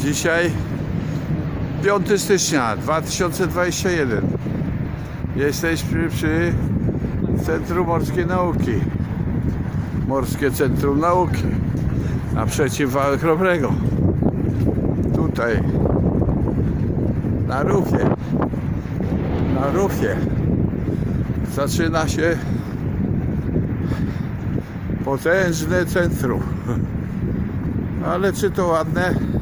Dzisiaj 5 stycznia 2021. Jesteśmy przy Centrum Morskiej Nauki. Morskie Centrum Nauki. Naprzeciw Wałek Chrobrego. Tutaj. Na rufie. Na rufie. Zaczyna się potężne centrum. Ale czy to ładne?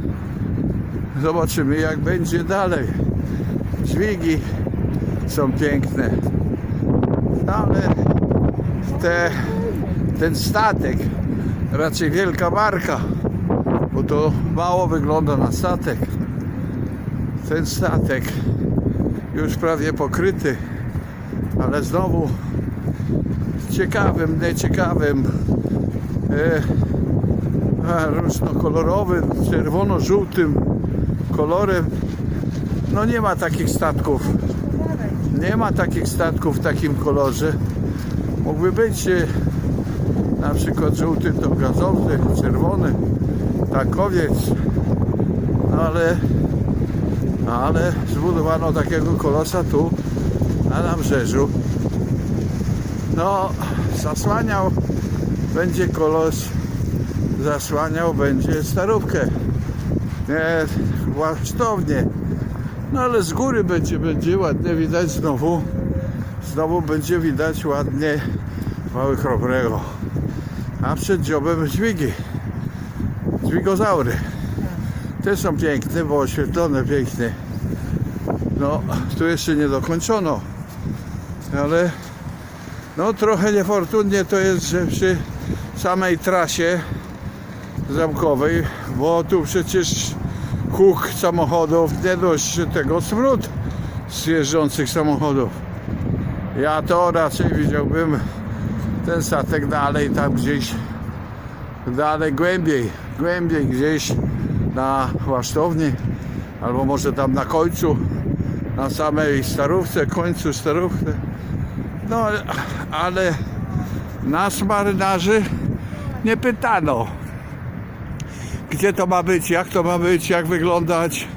Zobaczymy jak będzie dalej. Dźwigi są piękne. Ale te, ten statek, raczej wielka barka, bo to mało wygląda na statek. Ten statek już prawie pokryty, ale znowu ciekawym, nieciekawym, e, różnokolorowym, czerwono-żółtym kolorem. No nie ma takich statków. Nie ma takich statków w takim kolorze. Mógłby być e, na przykład żółty to gazowny, czerwony, takowiec, no ale, ale zbudowano takiego kolosa tu na nabrzeżu. No, zasłaniał będzie kolos, zasłaniał będzie starówkę. Nie, łasztownie. No ale z góry będzie, będzie ładnie widać znowu. Znowu będzie widać ładnie mały chrobrego. A przed dziobem dźwigi. Dźwigozaury. Te są piękne, bo oświetlone pięknie. No, tu jeszcze nie dokończono. Ale no trochę niefortunnie to jest, że przy samej trasie zamkowej, bo tu przecież huk samochodów nie dość tego smród z jeżdżących samochodów. Ja to raczej widziałbym ten statek dalej tam gdzieś dalej głębiej, głębiej gdzieś na łasztowni albo może tam na końcu na samej starówce, końcu starówki no ale nas marynarzy nie pytano gdzie to ma być, jak to ma być, jak wyglądać.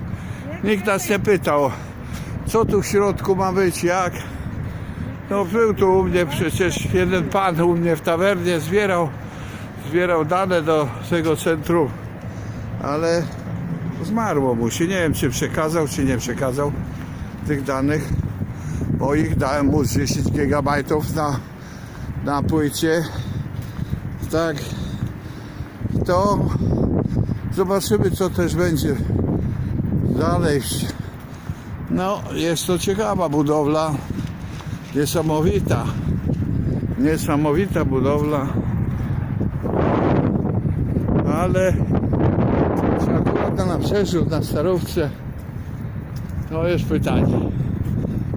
Nikt nas nie pytał, co tu w środku ma być, jak. No był tu u mnie przecież jeden pan u mnie w tawernie zbierał, zbierał dane do tego centrum, ale zmarło mu się. Nie wiem, czy przekazał, czy nie przekazał tych danych, bo ich dałem mu z 10 gigabajtów na, na płycie. Tak, to Zobaczymy, co też będzie dalej. No, jest to ciekawa budowla. Niesamowita. Niesamowita budowla. Ale czy akurat na nabrzeżu, na Starówce, to jest pytanie.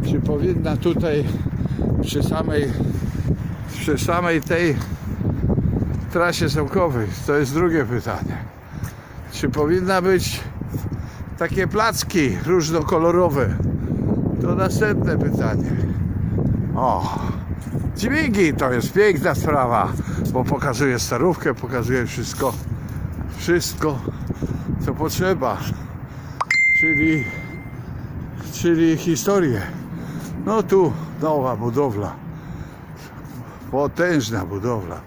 Czy powinna tutaj przy samej przy samej tej trasie zamkowej? To jest drugie pytanie. Czy powinna być takie placki różnokolorowe? To następne pytanie. O, dźwigi to jest piękna sprawa, bo pokazuje starówkę, pokazuje wszystko, wszystko co potrzeba, czyli, czyli historię. No tu nowa budowla, potężna budowla,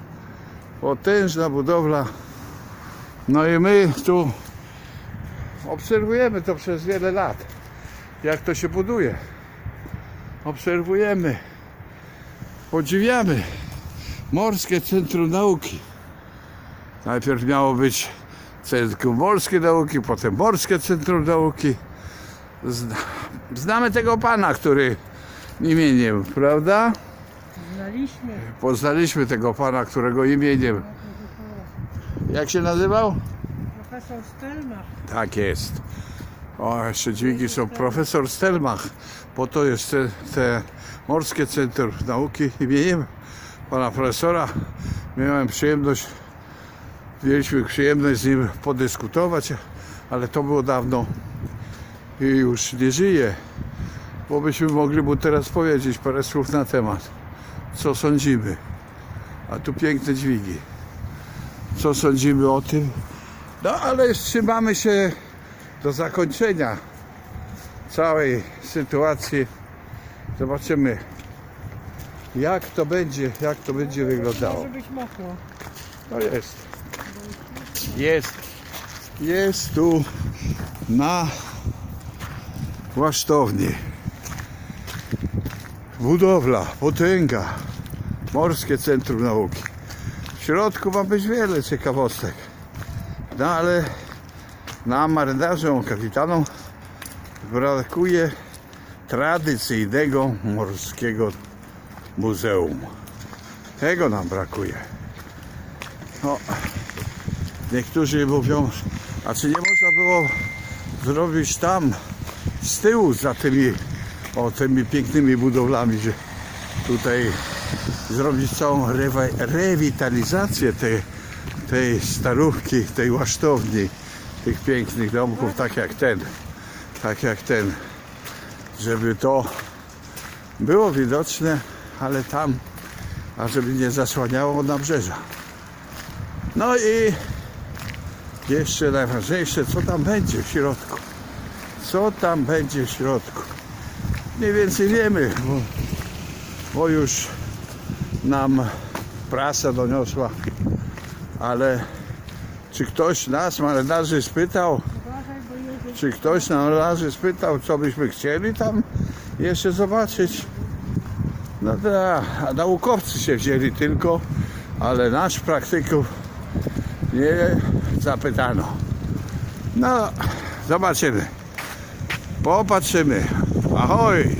potężna budowla. No i my tu obserwujemy to przez wiele lat, jak to się buduje. Obserwujemy, podziwiamy Morskie Centrum Nauki. Najpierw miało być Centrum Morskiej Nauki, potem Morskie Centrum Nauki. Zna- Znamy tego pana, który imieniem, prawda? Znaliśmy Poznaliśmy tego pana, którego imieniem. Jak się nazywał? profesor Stelmach. Tak jest. O, jeszcze dźwigi są profesor Stelmach, bo to jest te, te Morskie Centrum Nauki imieniem pana profesora. Miałem przyjemność, mieliśmy przyjemność z nim podyskutować, ale to było dawno i już nie żyje, bo byśmy mogli mu teraz powiedzieć parę słów na temat, co sądzimy. A tu piękne dźwigi. Co sądzimy o tym? No ale trzymamy się do zakończenia całej sytuacji. Zobaczymy, jak to będzie, jak to będzie wyglądało. Może być mokro. To jest. Jest. Jest tu na łasztowni. Budowla, potęga. Morskie Centrum Nauki. Środku ma być wiele ciekawostek. No ale nam marynarzom, kapitanom brakuje tradycyjnego morskiego muzeum. Tego nam brakuje. No, niektórzy mówią, a czy nie można było zrobić tam z tyłu za tymi, o, tymi pięknymi budowlami, że tutaj zrobić całą rewa- rewitalizację tej, tej starówki, tej łasztowni, tych pięknych domków, tak jak ten, tak jak ten, żeby to było widoczne, ale tam, a żeby nie zasłaniało nabrzeża. No i jeszcze najważniejsze, co tam będzie w środku. Co tam będzie w środku. Mniej więcej wiemy, bo, bo już nam prasa doniosła, ale czy ktoś nas, marynarzy, spytał, czy ktoś nas marynarzy spytał, co byśmy chcieli tam jeszcze zobaczyć? No da, naukowcy się wzięli tylko, ale nasz praktyków nie zapytano. No, zobaczymy. Popatrzymy. Ahoj!